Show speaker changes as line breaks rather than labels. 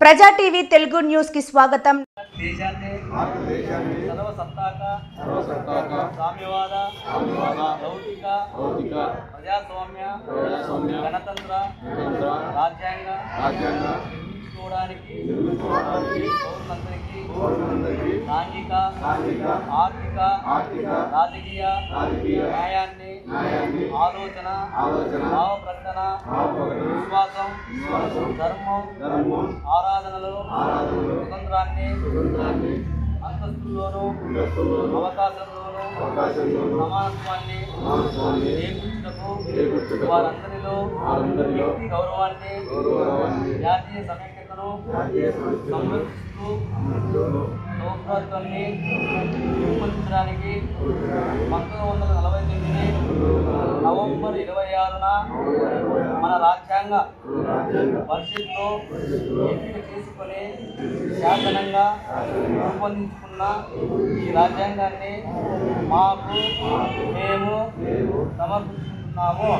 ప్రజా TV Telugu news కి స్వాగతం
దేశాన్ని
భారతదేశాన్ని
సర్వసత్తాక
సర్వసత్తాక
సామ్యవాద
సామ్యవాద
లౌకిక
భౌతిక
ప్రజాస్వామ్య
ప్రజాస్వామ్య
గణతంత్ర
స్వతంత్ర
రాజ్యాంగ
రాజ్యాంగ
నిర్మించుకోవడానికి
నిర్మించుకోవడానికి
పౌరులందరికీ
పౌరులందరికీ
సాంఘిక
సాంఘిక
ఆర్థిక
ఆర్థిక
రాజకీయ
రాజకీయ
న్యాయాన్ని
న్యాయాన్ని
ఆలోచన
ఆలోచన
భావ ప్రకటన
భావప్రకటన
విశ్వాసం
విశ్వాసం
ధర్మం
ధర్మం
ఆరాధనలు స్వతంత్రాన్ని అంతస్తుల్లోనూ అవకాశంలోనూ సమానత్వాన్ని చేకూర్చుటకు వారందరిలో వ్యక్తి గౌరవాన్ని జాతీయ సమైక్యతను సంరక్షిస్తూ సౌభ్రాత్వాన్ని నలభై తొమ్మిది ఇరవై ఆరున మన రాజ్యాంగ పరిషత్లో ఎంపిక చేసుకుని శాసనంగా రూపొందించుకున్న ఈ రాజ్యాంగాన్ని మాకు మేము సమర్పిస్తున్నాము